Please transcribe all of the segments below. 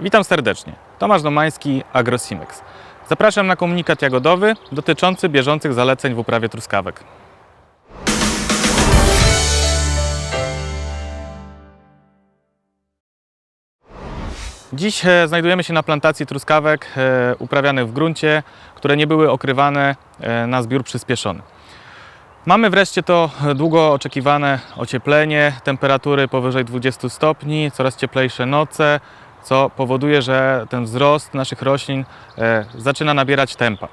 Witam serdecznie. Tomasz Domański, AgroSimex. Zapraszam na komunikat jagodowy dotyczący bieżących zaleceń w uprawie truskawek. Dziś e, znajdujemy się na plantacji truskawek e, uprawianych w gruncie, które nie były okrywane e, na zbiór przyspieszony. Mamy wreszcie to długo oczekiwane ocieplenie, temperatury powyżej 20 stopni, coraz cieplejsze noce, co powoduje, że ten wzrost naszych roślin e, zaczyna nabierać tempa.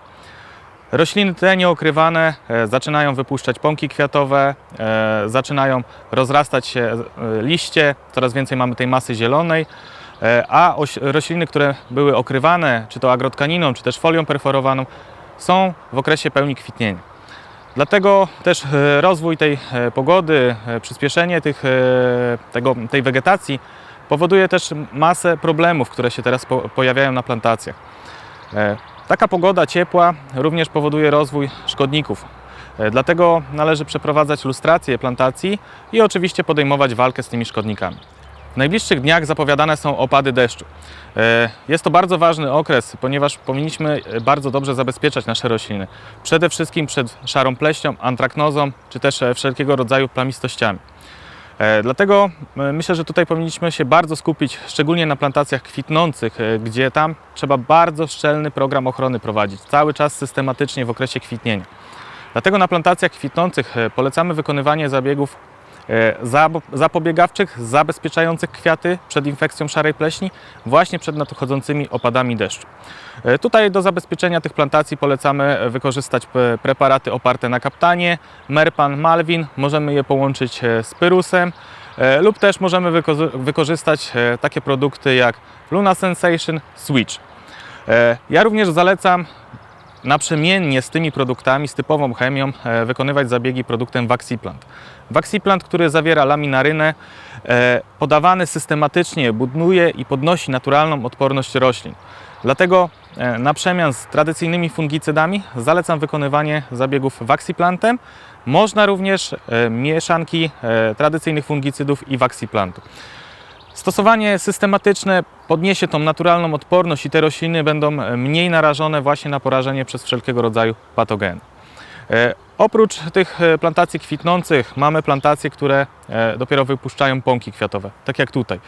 Rośliny te nieokrywane e, zaczynają wypuszczać pąki kwiatowe, e, zaczynają rozrastać się liście, coraz więcej mamy tej masy zielonej, a oś- rośliny, które były okrywane czy to agrotkaniną, czy też folią perforowaną, są w okresie pełni kwitnienia. Dlatego też rozwój tej pogody, przyspieszenie tych, tego, tej wegetacji powoduje też masę problemów, które się teraz po, pojawiają na plantacjach. E, Taka pogoda ciepła również powoduje rozwój szkodników. E, Dlatego należy przeprowadzać lustrację plantacji i oczywiście podejmować walkę z tymi szkodnikami. W najbliższych dniach zapowiadane są opady deszczu. E, Jest to bardzo ważny okres, ponieważ powinniśmy bardzo dobrze zabezpieczać nasze rośliny. Przede wszystkim przed szarą pleśnią, antraknozą czy też wszelkiego rodzaju plamistościami. E, Dlatego e, myślę, że tutaj powinniśmy się bardzo skupić, szczególnie na plantacjach kwitnących, e, gdzie tam trzeba bardzo szczelny program ochrony prowadzić, cały czas systematycznie w okresie kwitnienia. Dlatego na plantacjach kwitnących polecamy wykonywanie zabiegów zapobiegawczych, zabezpieczających kwiaty przed infekcją szarej pleśni, właśnie przed nadchodzącymi opadami deszczu. E, Tutaj do zabezpieczenia tych plantacji polecamy e, wykorzystać preparaty oparte na kaptanie, Merpan, Malwin. Możemy je połączyć e, z pyrusem e, lub też możemy wyko- wykorzystać e, takie produkty jak Luna Sensation, Switch. E, Ja również zalecam naprzemiennie z tymi produktami, z typową chemią, e, wykonywać zabiegi produktem Vaxiplant. Vaxiplant, który zawiera laminarynę, e, podawany systematycznie buduje i podnosi naturalną odporność roślin. Dlatego e, na przemian z tradycyjnymi fungicydami zalecam wykonywanie zabiegów Vaxiplantem. Można również mieszanki tradycyjnych fungicydów i Vaxiplantu. Stosowanie systematyczne podniesie tą naturalną odporność i te rośliny będą e, mniej narażone właśnie na porażenie przez wszelkiego rodzaju patogeny. E, Oprócz tych e, plantacji kwitnących mamy plantacje, które dopiero wypuszczają pąki kwiatowe, tak jak tutaj.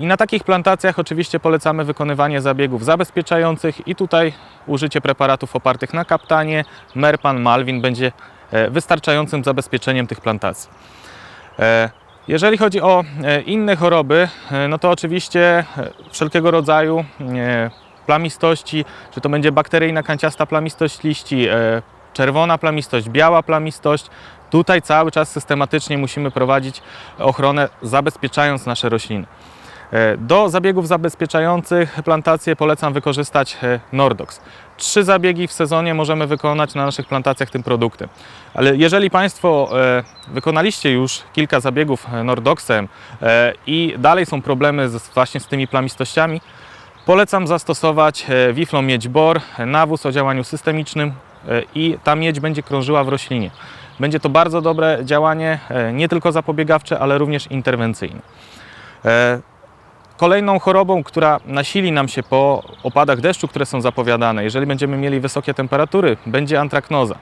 I na takich plantacjach oczywiście polecamy wykonywanie zabiegów zabezpieczających i tutaj użycie preparatów opartych na kaptanie, Merpan, Malwin będzie wystarczającym zabezpieczeniem tych plantacji. Jeżeli chodzi o e, inne choroby, e, no to oczywiście e, wszelkiego rodzaju plamistości, czy to będzie bakteryjna kanciasta plamistość liści, czerwona plamistość, biała plamistość, tutaj cały czas systematycznie musimy prowadzić ochronę, zabezpieczając nasze rośliny. E, Do zabiegów zabezpieczających plantacje polecam wykorzystać e, Nordox. Trzy zabiegi w sezonie możemy wykonać na naszych plantacjach tym produktem. Ale jeżeli Państwo e, wykonaliście już kilka zabiegów Nordoxem i dalej są problemy właśnie z tymi plamistościami, polecam zastosować Wiflon Miedź Bor, nawóz o działaniu systemicznym i ta miedź będzie krążyła w roślinie. Będzie to bardzo dobre działanie, nie tylko zapobiegawcze, ale również interwencyjne. Kolejną chorobą, która nasili nam się po opadach deszczu, które są zapowiadane, jeżeli będziemy mieli wysokie temperatury, będzie antraknoza.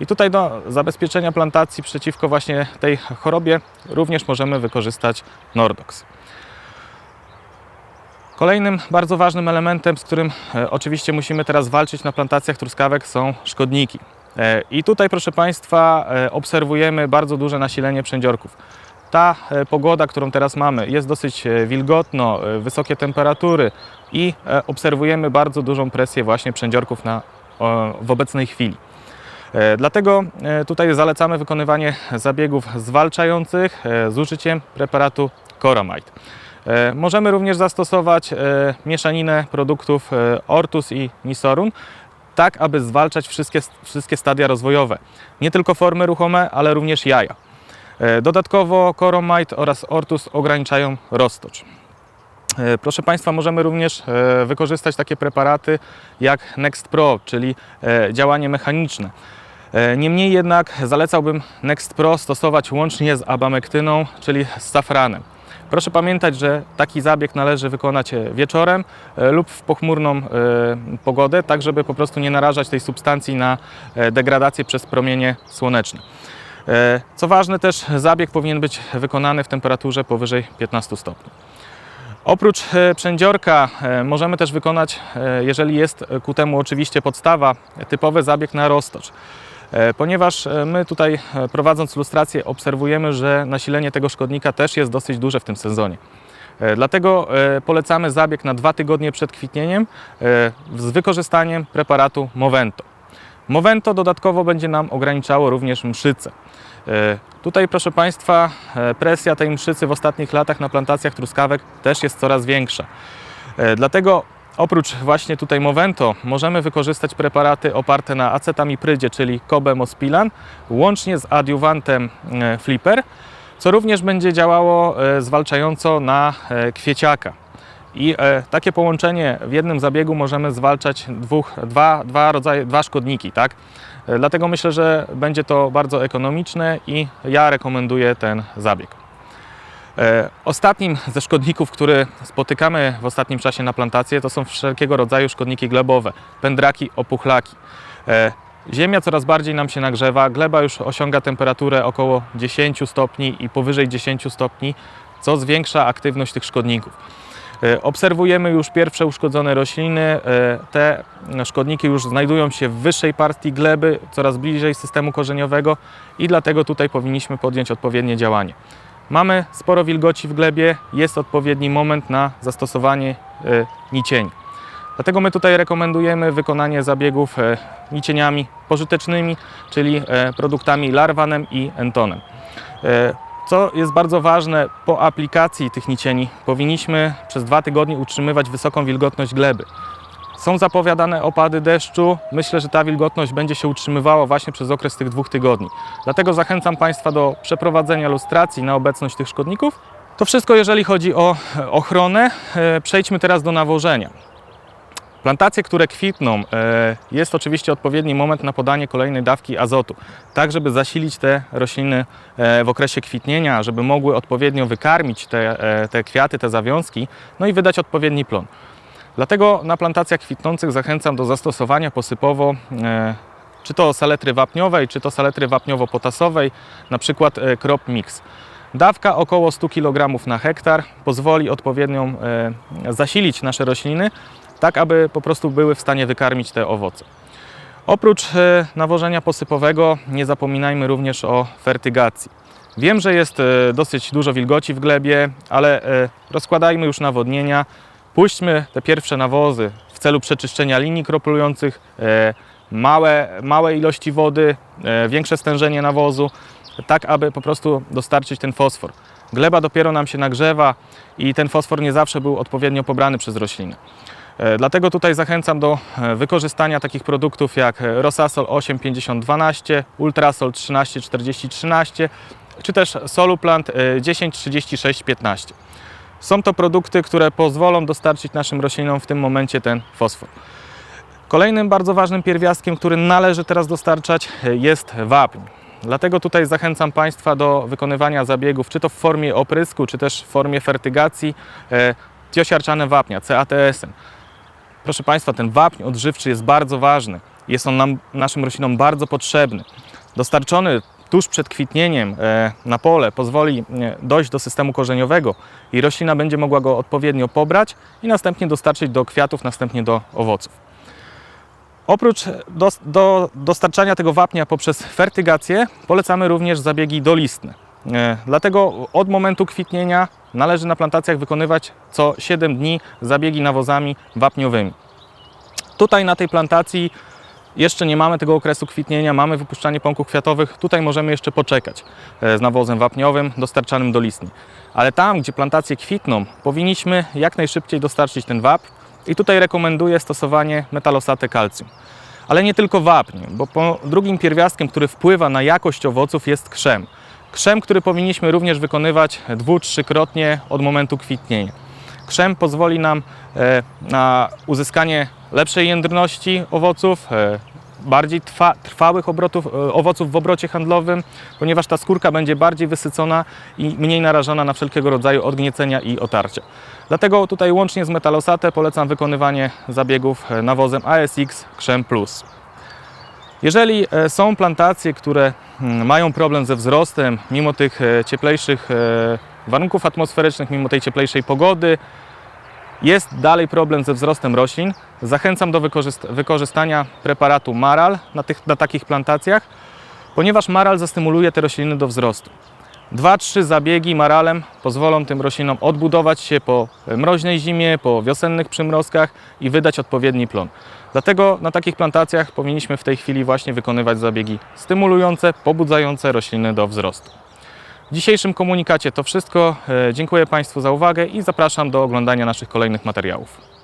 I tutaj do zabezpieczenia plantacji przeciwko właśnie tej chorobie również możemy wykorzystać Nordox. Kolejnym bardzo ważnym elementem, z którym e, oczywiście musimy teraz walczyć na plantacjach truskawek są szkodniki. E, I tutaj proszę Państwa e, obserwujemy bardzo duże nasilenie przędziorków. Ta e, pogoda, którą teraz mamy, jest dosyć e, wilgotno, e, wysokie temperatury i obserwujemy bardzo dużą presję właśnie przędziorków na, w obecnej chwili. Dlatego tutaj zalecamy wykonywanie zabiegów zwalczających z użyciem preparatu Coramite. E, Możemy również zastosować mieszaninę produktów Ortus i Nisorun, tak aby zwalczać wszystkie, wszystkie stadia rozwojowe. Nie tylko formy ruchome, ale również jaja. E, Dodatkowo Coromite oraz Ortus ograniczają roztocz. E, Proszę Państwa, możemy również e, wykorzystać takie preparaty jak Next Pro, czyli działanie mechaniczne. Niemniej jednak zalecałbym Next Pro stosować łącznie z abamektyną, czyli z safranem. Proszę pamiętać, że taki zabieg należy wykonać wieczorem lub w pochmurną pogodę, tak żeby po prostu nie narażać tej substancji na degradację przez promienie słoneczne. E, Co ważne też, zabieg powinien być wykonany w temperaturze powyżej 15 stopni. Oprócz e, przędziorka e, możemy też wykonać, jeżeli jest ku temu oczywiście podstawa, typowy zabieg na roztocz. Ponieważ my tutaj prowadząc lustrację obserwujemy, że nasilenie tego szkodnika też jest dosyć duże w tym sezonie. Dlatego polecamy zabieg na dwa tygodnie przed kwitnieniem z wykorzystaniem preparatu Movento. Movento dodatkowo będzie nam ograniczało również mszycę. E, Tutaj, proszę Państwa, e, presja tej mszycy w ostatnich latach na plantacjach truskawek też jest coraz większa. E, Dlatego oprócz właśnie tutaj Movento możemy wykorzystać preparaty oparte na acetamiprydzie, czyli Cobemospilan, łącznie z adiuwantem Flipper, co również będzie działało zwalczająco na kwieciaka. I e, takie połączenie w jednym zabiegu możemy zwalczać dwóch, dwa, dwa rodzaje, dwa szkodniki, tak? E, Dlatego myślę, że będzie to bardzo ekonomiczne i ja rekomenduję ten zabieg. E, Ostatnim ze szkodników, który spotykamy w ostatnim czasie na plantację, to są wszelkiego rodzaju szkodniki glebowe, pędraki, opuchlaki. E, Ziemia coraz bardziej nam się nagrzewa, gleba już osiąga temperaturę około 10 stopni i powyżej 10 stopni, co zwiększa aktywność tych szkodników. E, Obserwujemy już pierwsze uszkodzone rośliny. E, Te szkodniki już znajdują się w wyższej partii gleby, coraz bliżej systemu korzeniowego i dlatego tutaj powinniśmy podjąć odpowiednie działanie. Mamy sporo wilgoci w glebie, jest odpowiedni moment na zastosowanie e, nicieni. Dlatego my tutaj rekomendujemy wykonanie zabiegów nicieniami pożytecznymi, czyli produktami larwanem i entonem. Co jest bardzo ważne, po aplikacji tych nicieni powinniśmy przez dwa tygodnie utrzymywać wysoką wilgotność gleby. Są zapowiadane opady deszczu. Myślę, że ta wilgotność będzie się utrzymywała właśnie przez okres tych dwóch tygodni. Dlatego zachęcam Państwa do przeprowadzenia lustracji na obecność tych szkodników. To wszystko, jeżeli chodzi o e, ochronę. E, Przejdźmy teraz do nawożenia. Plantacje, które kwitną, e, jest oczywiście odpowiedni moment na podanie kolejnej dawki azotu, tak żeby zasilić te rośliny e, w okresie kwitnienia, żeby mogły odpowiednio wykarmić te, e, te kwiaty, te zawiązki, no i wydać odpowiedni plon. Dlatego na plantacjach kwitnących zachęcam do zastosowania posypowo czy to saletry wapniowej, czy to saletry wapniowo-potasowej, na przykład crop mix. Dawka około 100 kg na hektar pozwoli odpowiednią zasilić nasze rośliny, tak aby po prostu były w stanie wykarmić te owoce. Oprócz e, nawożenia posypowego nie zapominajmy również o fertygacji. Wiem, że jest e, dosyć dużo wilgoci w glebie, ale e, rozkładajmy już nawodnienia. Puśćmy te pierwsze nawozy w celu przeczyszczenia linii kroplujących, małe, małe ilości wody, większe stężenie nawozu, tak aby po prostu dostarczyć ten fosfor. Gleba dopiero nam się nagrzewa i ten fosfor nie zawsze był odpowiednio pobrany przez rośliny. E, Dlatego tutaj zachęcam do e, wykorzystania takich produktów jak e, Rosasol 85012, Ultrasol 134013 czy też Soluplant e, 103615. Są to produkty, które pozwolą dostarczyć naszym roślinom w tym momencie ten fosfor. Kolejnym bardzo ważnym pierwiastkiem, który należy teraz dostarczać jest wapń. Dlatego tutaj zachęcam Państwa do wykonywania zabiegów, czy to w formie oprysku, czy też w formie fertygacji e, tiosiarczane wapnia, CATS-em. Proszę Państwa, ten wapń odżywczy jest bardzo ważny. Jest on nam, naszym roślinom bardzo potrzebny. Dostarczony tuż przed kwitnieniem e, na pole pozwoli e, dojść do systemu korzeniowego i roślina będzie mogła go odpowiednio pobrać i następnie dostarczyć do kwiatów, następnie do owoców. Oprócz dos, do, dostarczania tego wapnia poprzez fertygację polecamy również zabiegi dolistne. E, Dlatego od momentu kwitnienia należy na plantacjach wykonywać co 7 dni zabiegi nawozami wapniowymi. Tutaj na tej plantacji jeszcze nie mamy tego okresu kwitnienia, mamy wypuszczanie pąków kwiatowych. Tutaj możemy jeszcze poczekać e, z nawozem wapniowym dostarczanym do listni. Ale tam, gdzie plantacje kwitną, powinniśmy jak najszybciej dostarczyć ten wapń i tutaj rekomenduję stosowanie metalosate kalcjum. Ale nie tylko wapń, bo drugim pierwiastkiem, który wpływa na jakość owoców jest krzem. Krzem, który powinniśmy również wykonywać dwu, trzykrotnie od momentu kwitnienia. Krzem pozwoli nam e, na uzyskanie lepszej jędrności owoców, e, bardziej trwa, trwałych obrotów, e, owoców w obrocie handlowym, ponieważ ta skórka będzie bardziej wysycona i mniej narażona na wszelkiego rodzaju odgniecenia i otarcia. Dlatego tutaj łącznie z metalosate polecam wykonywanie zabiegów nawozem ASX Krzem Plus. Jeżeli e, są plantacje, które mm, mają problem ze wzrostem, mimo tych e, cieplejszych e, warunków atmosferycznych, mimo tej cieplejszej pogody, jest dalej problem ze wzrostem roślin, zachęcam do wykorzyst- wykorzystania preparatu Maral na, tych, na takich plantacjach, ponieważ Maral zastymuluje te rośliny do wzrostu. Dwa, trzy zabiegi maralem pozwolą tym roślinom odbudować się po mroźnej zimie, po wiosennych przymrozkach i wydać odpowiedni plon. Dlatego na takich plantacjach powinniśmy w tej chwili właśnie wykonywać zabiegi stymulujące, pobudzające rośliny do wzrostu. W dzisiejszym komunikacie to wszystko. E, Dziękuję Państwu za uwagę i zapraszam do oglądania naszych kolejnych materiałów.